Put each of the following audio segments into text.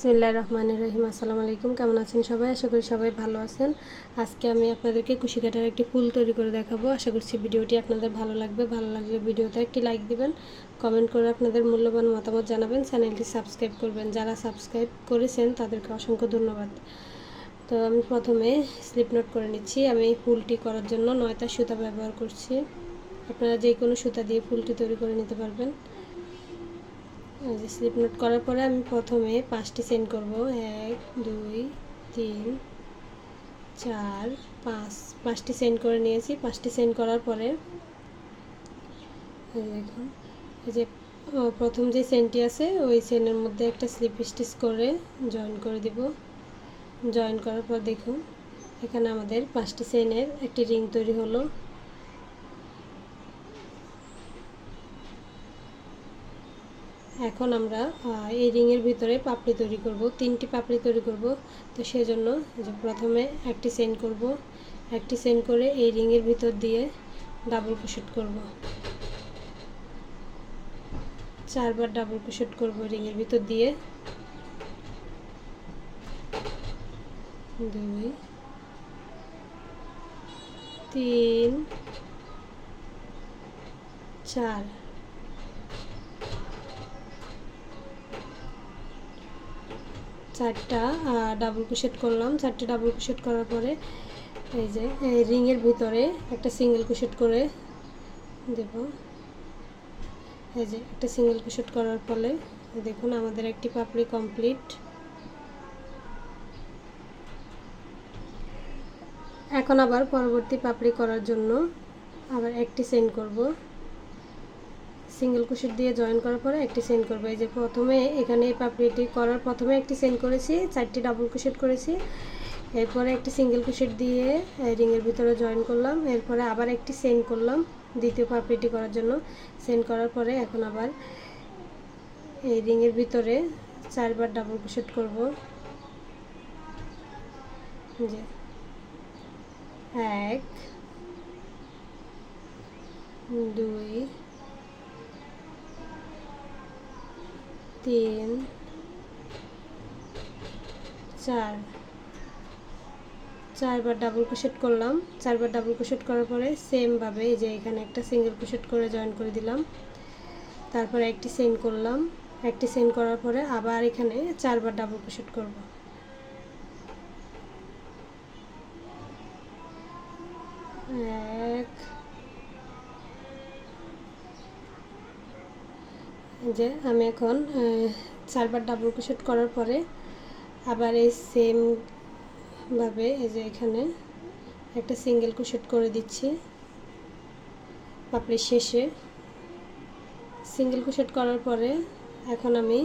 বিসমিল্লাহির রহমানির রহিম। আসসালামু আলাইকুম। কেমন আছেন সবাই? আশা করি সবাই ভালো আছেন। আজকে আমি আপনাদেরকে কুশি কাটার একটি ফুল তৈরি করে দেখাবো। আশা করছি ভিডিওটি আপনাদের ভালো লাগবে। ভালো লাগলে ভিডিওতে একটি লাইক দিবেন, কমেন্ট করে আপনাদের মূল্যবান মতামত জানাবেন, চ্যানেলটি সাবস্ক্রাইব করবেন। যারা সাবস্ক্রাইব করেছেন, তাদেরকে অসংখ্য ধন্যবাদ। তো আমি প্রথমে স্লিপ নোট করে নিচ্ছি। আমি ফুলটি করার জন্য নয়টা সুতা ব্যবহার করছি। আপনারা যে কোনো সুতা দিয়ে ফুলটি তৈরি করে নিতে পারবেন। যে স্লিপ নোট করার পরে আমি প্রথমে পাঁচটি সেন্ড করব। এক, দুই, তিন, চার, পাঁচ, পাঁচটি সেন্ড করে নিয়েছি। পাঁচটি সেন্ড করার পরে দেখুন, এই যে প্রথম যে সেন্টটি আছে, ওই সেনের মধ্যে একটা স্লিপ স্টিচ করে জয়েন করে দিব। জয়েন করার পর দেখুন, এখানে আমাদের পাঁচটি সেনের একটি রিং তৈরি হলো। এখন আমরা এই রিংয়ের ভিতরে পাপড়ি তৈরি করব, তিনটি পাপড়ি তৈরি করব। তো সেজন্য যে প্রথমে একটি সেন্ড করব, একটি সেন্ড করে এই রিংয়ের ভিতর দিয়ে ডাবল ক্রোশেট করব। চারবার ডাবল ক্রোশেট করব রিংয়ের ভিতর দিয়ে। দুই, তিন, চার। চারটা ডাবল ক্রোশেট করলাম। চারটে ডাবল ক্রোশেট করার পরে এই যে, এই রিংয়ের ভিতরে একটা সিঙ্গেল ক্রোশেট করে দেব। এই যে, একটা সিঙ্গেল ক্রোশেট করার ফলে দেখুন আমাদের একটি পাপড়ি কমপ্লিট এখন আবার পরবর্তী পাপড়ি করার জন্য আবার একটি সেন্ড করব। সিঙ্গেল কুশিট দিয়ে জয়েন করার পরে একটি সেন্ড করব। এই যে প্রথমে এখানে এই পাপড়িটি করার প্রথমে একটি সেন্ড করেছি, চারটি ডাবল কুশিট করেছি। এরপরে একটি সিঙ্গেল কুশিট দিয়ে রিংয়ের ভিতরে জয়েন করলাম। এরপরে আবার একটি সেন্ড করলাম দ্বিতীয় পাপড়িটি করার জন্য। সেন্ড করার পরে এখন আবার এই রিংয়ের ভিতরে চারবার ডাবল কুশিট করব। যে এক, দুই তিন, চার। চারবার ডাবল ক্রোশেট করলাম। চারবার ডাবল ক্রোশেট করার পরে সেমভাবে এই যে এখানে একটা সিঙ্গেল ক্রোশেট করে জয়েন করে দিলাম। তারপরে একটি সেন্ড করলাম। একটি সেন্ড করার পরে আবার এখানে চারবার ডাবল ক্রোশেট করব। এক যে আমি এখন চারবার ডাবল ক্রোশেট করার পরে আবার এই সেমভাবে এই যে এখানে একটা সিঙ্গেল ক্রোশেট করে দিচ্ছি। পাপড়ির শেষে। সিঙ্গেল ক্রোশেট করার পরে এখন আমি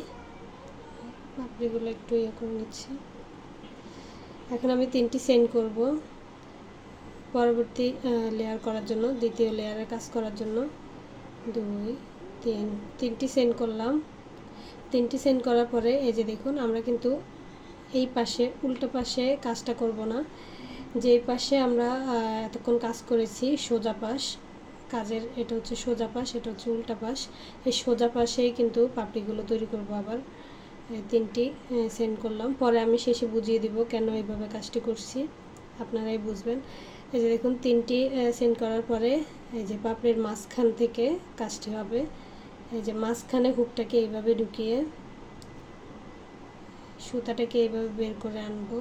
পাপড়িগুলো একটু ইয়ে করে নিচ্ছি। এখন আমি তিনটি সেন্ড করব পরবর্তী লেয়ার করার জন্য, দ্বিতীয় লেয়ারের কাজ করার জন্য। দুই তিন, তিনটি সেন্ড করলাম। তিনটি সেন্ড করার পরে এই যে দেখুন, আমরা কিন্তু এই পাশে, উল্টো পাশে কাজটা করব না। যে পাশে আমরা এতক্ষণ কাজ করেছি, সোজা পাশ, কাজের এটা হচ্ছে সোজা পাশ, এটা হচ্ছে উল্টা পাশ। এই সোজা পাশেই কিন্তু পাপড়িগুলো তৈরি করব আবার। তিনটি সেন্ড করলাম। পরে আমি শেষে বুঝিয়ে দিব কেন এইভাবে কাজটি করছি। আপনারাই বুঝবেন। এই যে দেখুন, তিনটি সেন্ড করার পরে এই যে পাপড়ির মাঝখান থেকে কাজটি হবে। এই যে মাঝখানে হুকটাকে এইভাবে ঢুকিয়ে সুতাটাকে এইভাবে বের করে আনব।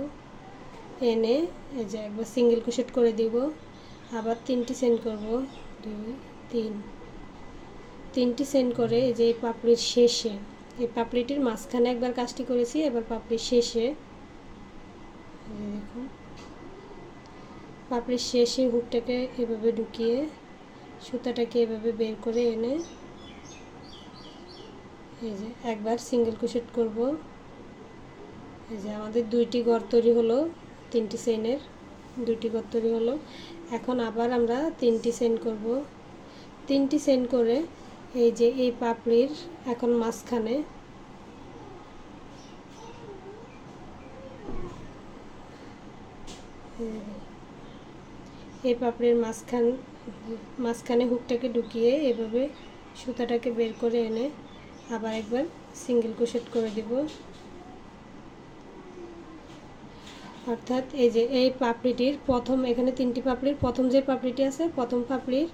এনে এই যে একবার সিঙ্গেল ক্রোশেট করে দিব। আবার তিনটি সেন্ড করব। দুই, তিন। তিনটি সেন্ড করে এই যে এই পাপড়ির শেষে, এই পাপড়িটির মাঝখানে একবার কাজটি করেছি, এবার পাপড়ির শেষে দেখুন। পাপড়ির শেষে হুকটাকে এভাবে ঢুকিয়ে সুতাটাকে এভাবে বের করে এনে এই যে একবার সিঙ্গেল ক্রোশেট করব। এই যে আমাদের দুইটি ঘর তৈরি হলো, তিনটি সেনের দুইটি ঘর তৈরি হলো। এখন আবার আমরা তিনটি সেন করব। তিনটি সেন করে এই যে এই পাপড়ির এখন মাঝখানে এই পাপড়ির মাঝখান, মাঝখানে হুকটাকে ঢুকিয়ে এভাবে সুতাটাকে বের করে এনে আবার একবার সিঙ্গেল ক্রোশেট করে দিব। অর্থাৎ এই যে এই পাপড়িটির প্রথম, এখানে তিনটি পাপড়ির, প্রথম যে পাপড়িটি আছে, প্রথম পাপড়ির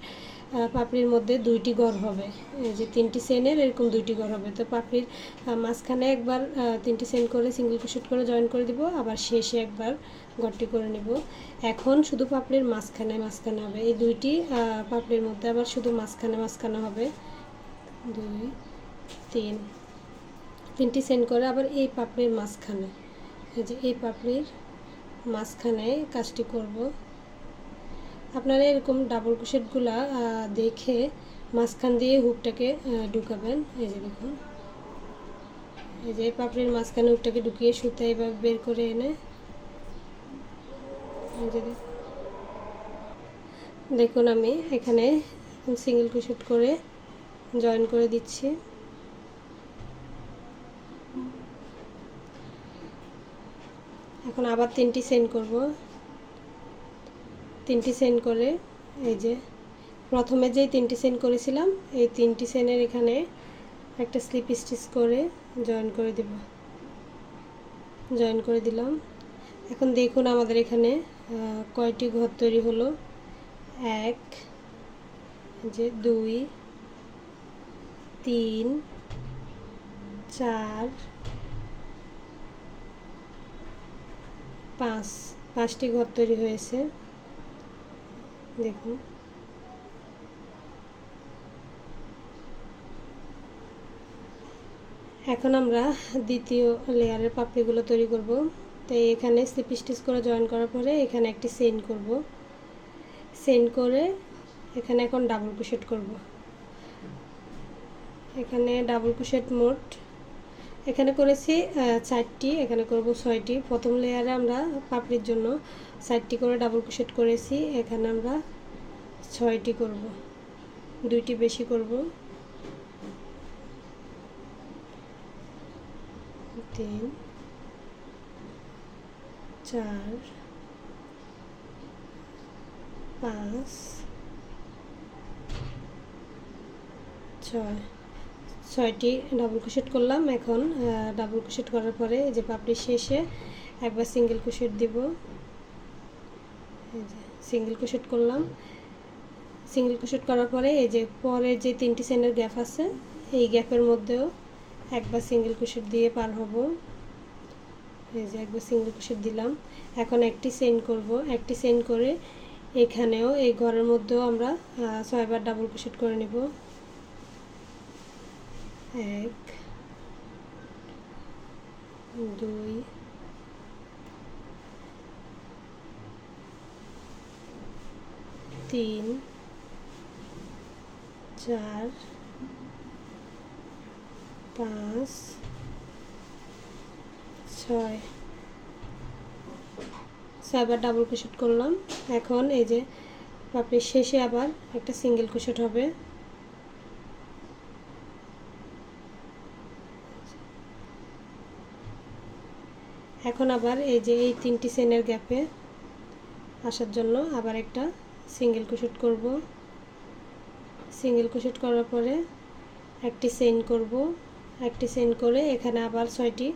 পাপড়ির মধ্যে দুইটি গড় হবে। এই যে তিনটি সেনের, এরকম দুইটি গড় হবে। তো পাপড়ির মাঝখানে একবার তিনটি সেন করে সিঙ্গেল ক্রোশেট করে জয়েন করে দিব, আবার শেষে একবার গড়টি করে নেব। এখন শুধু পাপড়ির মাঝখানে মাঝখানে হবে। এই দুইটি পাপড়ির মধ্যে আবার শুধু মাঝখানে মাঝখানে হবে। দুই তিন তিনটি সেন্ড করে আবার এই পাপড়ির মাঝখানে। এই যে এই পাপড়ির মাঝখানে কাজটি করব। আপনারা এরকম ডাবল ক্রোশেটগুলা দেখে মাঝখান দিয়ে হুকটাকে ঢুকাবেন। এই যে দেখুন। এই যে পাপড়ির মাঝখানে হুকটাকে ঢুকিয়ে সুতা এভাবে বের করে এনে দেখুন আমি এখানে সিঙ্গেল কুশেট করে জয়েন করে দিচ্ছি। এখন আবার তিনটি সেন্ড করব। তিনটি সেন্ড করে, এই যে, প্রথমে যেই তিনটি সেন্ড করেছিলাম, এই তিনটি সেনের এখানে একটা স্লিপ স্টিচ করে জয়েন করে দিব। জয়েন করে দিলাম। এখন দেখুন আমাদের এখানে কয়টি ঘর তৈরি হলো? এক যে, দুই, তিন, চার পাঁচ, পাঁচটি ঘর তৈরি হয়েছে। দেখুন। এখন আমরা দ্বিতীয় লেয়ারের পাপড়িগুলো তৈরি করব। তো এখানে স্লিপ স্টিচ করে জয়েন করার পরে এখানে একটি সেন্ড করব। সেন্ড করে এখানে এখন ডাবল ক্রোশেট করব। এখানে ডাবল ক্রোশেট মোট এখানে করেছি চারটি, এখানে করব ছয়টি। প্রথম লেয়ারে আমরা পাপড়ির জন্য চারটি করে ডাবল ক্রোশেট করেছি, এখানে আমরা ছয়টি করব। দুইটি বেশি করব। তিন, চার, পাঁচ, ছয়। ছয়টি ডাবল ক্রোশেট করলাম। এখন ডাবল ক্রোশেট করার পরে এই যে পাপড়ির শেষে একবার সিঙ্গেল ক্রোশেট দিব। সিঙ্গেল ক্রোশেট করলাম। সিঙ্গেল ক্রোশেট করার পরে এই যে পরের যে তিনটি সেনের গ্যাপ আছে, এই গ্যাপের মধ্যেও একবার সিঙ্গেল ক্রোশেট দিয়ে পার হব। এই যে একবার সিঙ্গেল ক্রোশেট দিলাম। এখন একটি সেন্ড করব। একটি সেন্ড করে এখানেও এই ঘরের মধ্যেও আমরা ছয়বার ডাবল ক্রোশেট করে নেব। এক, দুই, তিন, চার, পাঁচ, ছয়। ছয়বার ডাবল ক্রোশেট করলাম। এখন এই যে পাপড়ির শেষে আবার একটা সিঙ্গেল ক্রোশেট হবে। এখন আবার এই যে এই তিনটি সেনের গ্যাপে আসার জন্য আবার একটা সিঙ্গেল ক্রোশেট করব। সিঙ্গেল ক্রোশেট করার পরে একটি সেন করব। একটি সেন করে এখানে আবার ছয়টি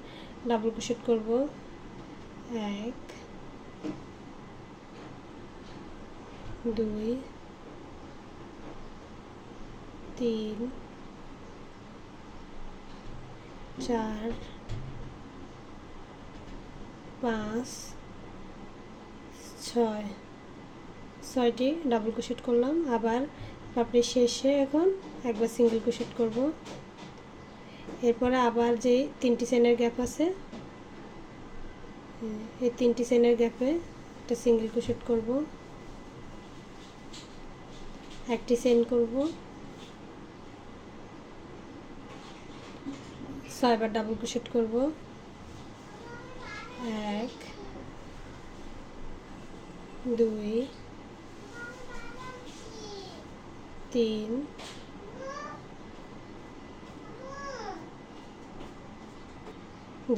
ডাবল ক্রোশেট করব। এক, দুই, তিন, চার পাঁচ, ছয়। ছয়টি ডাবল ক্রোশেট করলাম। আবার পাপড়ির শেষে এখন একবার সিঙ্গেল ক্রোশেট করব। এরপরে আবার যেই তিনটি চেনের গ্যাপ আছে, এই তিনটি চেনের গ্যাপে একটা সিঙ্গেল ক্রোশেট করব। একটি চেন করব। ছয়বার ডাবল ক্রোশেট করব। এক, দুই, তিন,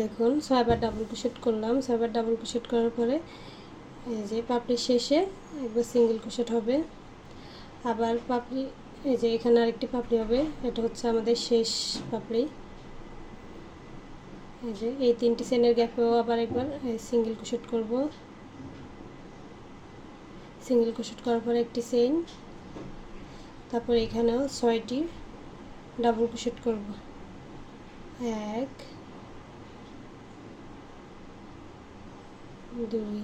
দেখুন ছয়বার ডাবল ক্রোশেট করলাম। ছয়বার ডাবল ক্রোশেট করার পরে এই যে পাপড়ির শেষে একবার সিঙ্গেল ক্রোশেট হবে। আবার পাপড়ি, এই যে এখানে আরেকটি পাপড়ি হবে। এটা হচ্ছে আমাদের শেষ পাপড়ি। যে, এই তিনটি চেনের গ্যাপেও আবার একবার সিঙ্গেল কুশট করব। সিঙ্গেল কুশট করার পর একটি চেইন তারপর এখানেও ছয়টি ডাবল কুশট করব। এক, দুই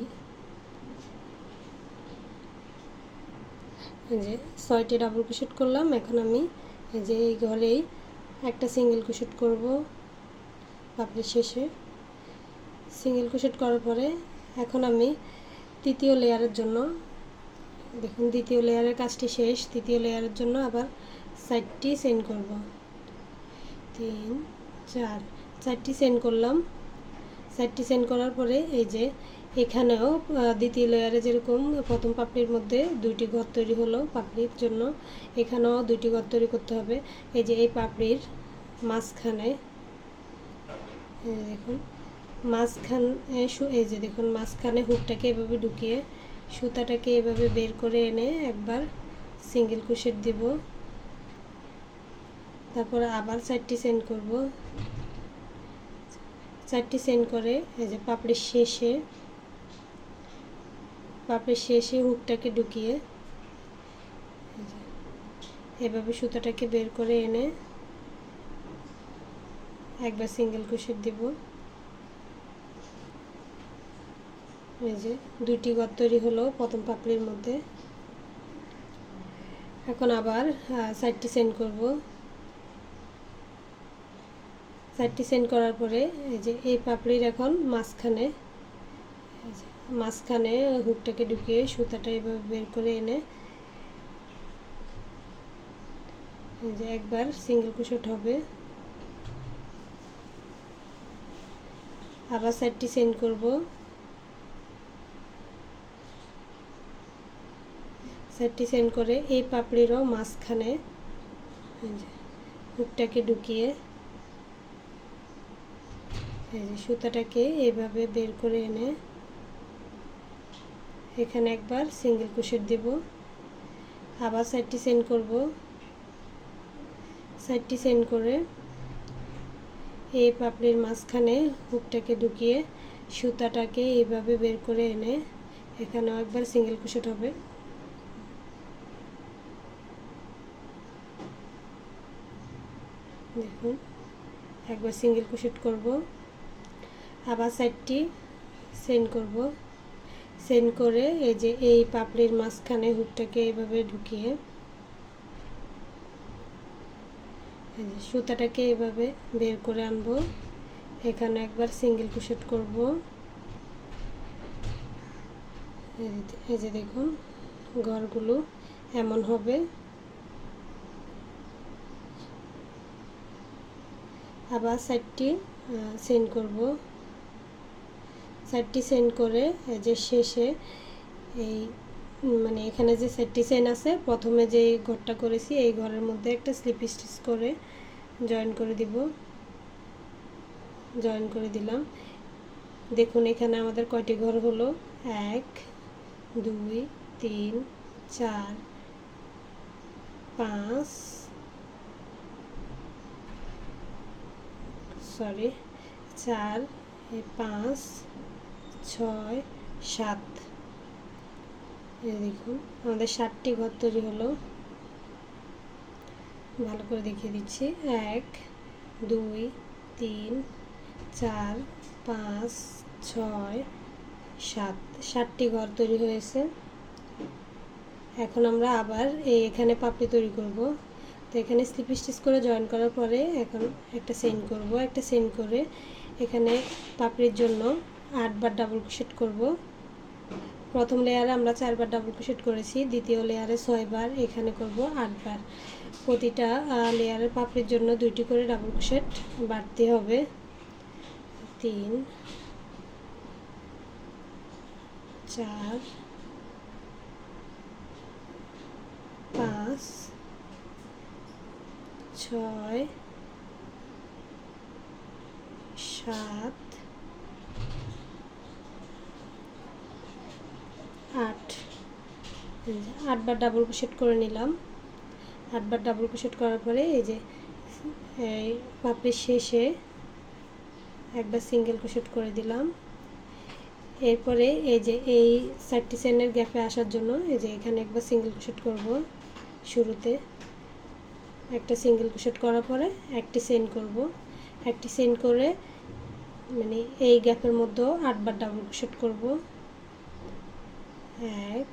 যে ছয়টি ডাবল কুশট করলাম। এখন আমি যে এই ঘরেই একটা সিঙ্গেল কুশট করব। পাপড়ির শেষে সিঙ্গেল কুশট করার পরে এখন আমি তৃতীয় লেয়ারের জন্য, দেখুন দ্বিতীয় লেয়ারের কাজটি শেষ, তৃতীয় লেয়ারের জন্য আবার সাইডটি সেন্ড করব। তিন, চার চারটি সেন্ড করলাম। সাইডটি সেন্ড করার পরে এই যে এখানেও দ্বিতীয় লেয়ারে যেরকম প্রথম পাপড়ির মধ্যে দুইটি ঘর তৈরি হলো পাপড়ির জন্য, এখানেও দুইটি ঘর তৈরি করতে হবে। এই যে এই পাপড়ির মাঝখানে দেখুন, মাঝখানে, এই যে দেখুন, মাঝখানে হুকটাকে এভাবে ঢুকিয়ে, সুতাটাকে এভাবে বের করে এনে একবার সিঙ্গেল কুশেট দিব। তারপর আবার চারটি সেন্ড করব। চারটি সেন্ড করে এই যে পাপড়ির শেষে পাপড়ির শেষে হুকটাকে ঢুকিয়ে এভাবে সুতাটাকে বের করে এনে একবার সিঙ্গেল কুশেট দিব। এই যে দুইটি ঘর তৈরি হলো প্রথম পাপড়ির মধ্যে। এখন আবার সাইডটি সেন্ড করব। সাইডটি সেন্ড করার পরে এই যে এই পাপড়ির এখন মাঝখানে মাঝখানে হুকটাকে ঢুকিয়ে সুতাটা এভাবে বের করে এনে যে একবার সিঙ্গেল কুশট হবে। আবার সাইডটি সেন্ড করব। সাইডটি সেন্ড করে এই পাপড়িরও মাঝখানে হুকটাকে ঢুকিয়ে সুতাটাকে এইভাবে বের করে এনে এখানে একবার সিঙ্গেল কুশের দেব। আবার সাইডটি সেন্ড করব। সাইডটি সেন্ড করে এই পাপড়ির মাঝখানে হুকটাকে ঢুকিয়ে সুতাটাকে এইভাবে বের করে এনে এখানেও একবার সিঙ্গেল কুশেট হবে। দেখুন, একবার সিঙ্গেল কুশেট করব। আবার সাইডটি সেন্ড করব। সেন্ড করে এই যে এই পাপড়ির মাঝখানে হুকটাকে এইভাবে ঢুকিয়ে সুতাটাকে এভাবে বের করে আনব। এখানে একবার সিঙ্গেল কুশেট করব। এই যে দেখুন, ঘরগুলো এমন হবে। আবার সাইডটি সেন্ড করব। সাইডটি সেন্ড করে যে শেষে এই মানে এখানে যে সেটটি চেন আছে, প্রথমে যে ঘরটা করেছি, এই ঘরের মধ্যে একটা স্লিপ স্টিচ করে জয়েন করে দিব। জয়েন করে দিলাম। দেখুন, এখানে আমাদের কয়টি ঘর হলো? এক, দুই, তিন, চার, পাঁচ সরি চার পাঁচ, ছয়, সাত। দেখুন আমাদের ষাটটি ঘর তৈরি হলো। ভালো করে দেখিয়ে দিচ্ছি। এক, দুই, তিন, চার, পাঁচ, ছয়, সাত। ষাটটি ঘর তৈরি হয়েছে। এখন আমরা আবার এই এখানে পাপড়ি তৈরি করব। তো এখানে স্লিপ স্টিচ করে জয়েন করার পরে এখন একটা সেন্ড করব। একটা সেন্ড করে এখানে পাপড়ির জন্য আটবার ডাবল ক্রোশেট করব। প্রথম লেয়ারে আমরা চারবার ডাবল ক্রোশেট করেছি, দ্বিতীয় লেয়ারে ছয়বার, এখানে করব আটবার। প্রতিটা লেয়ারের পাপড়ির জন্য দুইটি করে ডাবল ক্রোশেট বাড়তে হবে। তিন, চার, পাঁচ, ছয়, সাত আট আটবার ডাবল ক্রোশেট করে নিলাম। আটবার ডাবল ক্রোশেট করার পরে এই যে, এই পাপড়ির শেষে একবার সিঙ্গেল ক্রোশেট করে দিলাম। এরপরে এই যে, এই চারটি চেনের গ্যাপে আসার জন্য এই যে এখানে একবার সিঙ্গেল ক্রোশেট করব শুরুতে। একটা সিঙ্গেল ক্রোশেট করার পরে একটি চেন করব। একটি চেন করে মানে এই গ্যাপের মধ্যেও আটবার ডাবল ক্রোশেট করব। এক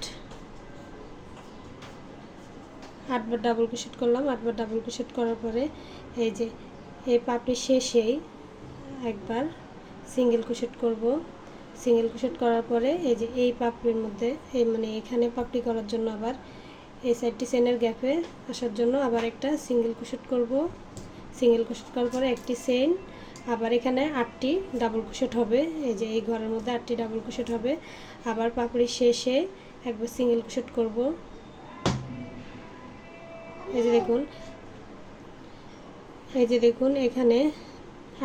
আটবার ডাবল ক্রোশেট করলাম, আটবার ডাবল ক্রোশেট করার পরে এই যে এই পাপড়ি শেষেই একবার সিঙ্গেল ক্রোশেট করব। সিঙ্গেল ক্রোশেট করার পরে এই যে এই পাপড়ির মধ্যে, এই মানে এখানে পাপড়ি করার জন্য আবার এই সাইডটি চেনের গ্যাপে আসার জন্য আবার একটা সিঙ্গেল ক্রোশেট করব। সিঙ্গেল ক্রোশেট করার পরে একটি চেন আবার এখানে আটটি ডাবল ক্রোশেট হবে। এই যে এই ঘরের মধ্যে আটটি ডাবল ক্রোশেট হবে। আবার পাপড়ি শেষে একবার সিঙ্গেল ক্রোশেট করব। এই যে দেখুন। এই যে দেখুন, এখানে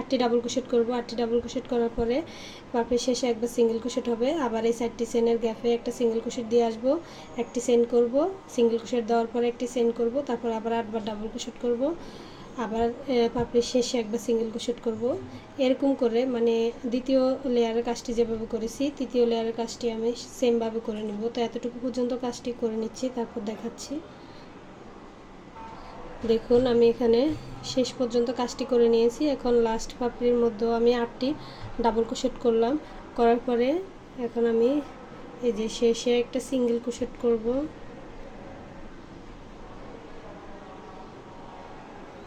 আটটি ডাবল কুশেট করব। আটটি ডাবল ক্রোশেট করার পরে পাপড়ির শেষে একবার সিঙ্গেল কুশেট হবে। আবার এই সাইডটি সেনের গ্যাপে একটা সিঙ্গেল ক্রোশেট দিয়ে আসব। একটি সেন করব সিঙ্গেল কুশেট দেওয়ার পরে একটি সেন করব, তারপর আবার আটবার ডাবল ক্রোশেট করব। আবার পাপড়ির শেষে একবার সিঙ্গেল ক্রোশেট করব। এরকম করে মানে দ্বিতীয় লেয়ারের কাজটি যেভাবে করেছি, তৃতীয় লেয়ারের কাজটি আমি সেমভাবে করে নিব। তো এতটুকু পর্যন্ত কাজটি করে নিচ্ছি, তারপর দেখাচ্ছি। দেখুন, আমি এখানে শেষ পর্যন্ত কাজটি করে নিয়েছি। এখন লাস্ট পাপড়ির মধ্যেও আমি আটটি ডাবল ক্রোশেট করলাম। করার পরে এখন আমি এই যে শেষে একটা সিঙ্গেল ক্রোশেট করব।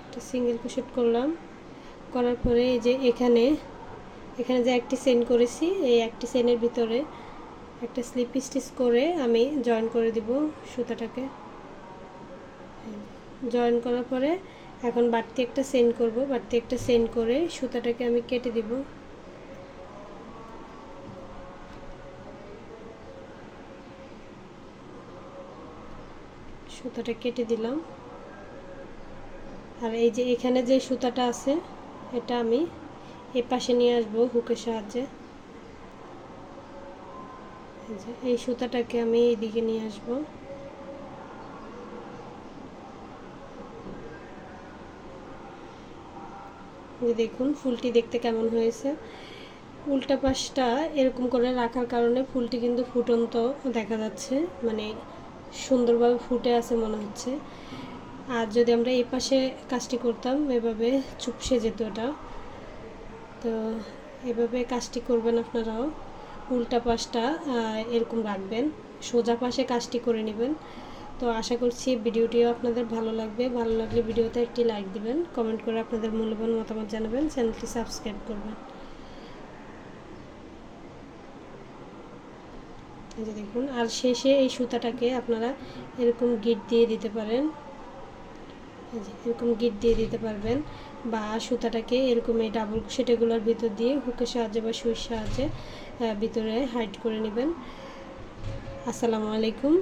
একটা সিঙ্গেল ক্রোশেট করলাম। করার পরে এই যে এখানে এখানে যে একটি সেন করেছি, এই একটি সেনের ভিতরে একটা স্লিপ স্টিচ করে আমি জয়েন করে দিব সুতাটাকে। জয়েন করার পরে এখন বাড়তি একটা সেন্ড করব। বাড়তি একটা সেন্ড করে সুতাটাকে আমি কেটে দিব। সুতাটা কেটে দিলাম। আর এই যে এখানে যে সুতাটা আছে, এটা আমি এ পাশে নিয়ে আসব হুকের সাহায্যে। এই সুতাটাকে আমি এইদিকে নিয়ে আসব। যে দেখুন ফুলটি দেখতে কেমন হয়েছে। উল্টা পাশটা এরকম করে রাখার কারণে ফুলটি কিন্তু ফুটন্ত দেখা যাচ্ছে মানে সুন্দরভাবে ফুটে আছে মনে হচ্ছে। আর যদি আমরা এই পাশে কাজটি করতাম, এভাবে চুপসে যেত ওটা তো এভাবে কাজটি করবেন আপনারাও। উল্টা পাশটা এরকম রাখবেন। সোজা পাশে কাজটি করে নেবেন। তো আশা করছি ভিডিওটিও আপনাদের ভালো লাগবে। ভালো লাগলে ভিডিওতে একটি লাইক দিবেন কমেন্ট করে আপনাদের মূল্যবান মতামত জানাবেন, চ্যানেলটি সাবস্ক্রাইব করবেন। দেখুন, আর শেষে এই সুতাটাকে আপনারা এরকম গিট দিয়ে দিতে পারেন। এরকম গিট দিয়ে দিতে পারবেন বা সুতাটাকে এরকম এই ডাবল সেটেগুলোর ভিতর দিয়ে হুকের সাহায্যে বা সুইর সাহায্যে ভিতরে হাইড করে নেবেন। আসসালামু আলাইকুম,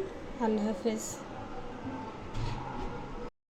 আল্লাহ হাফেজ।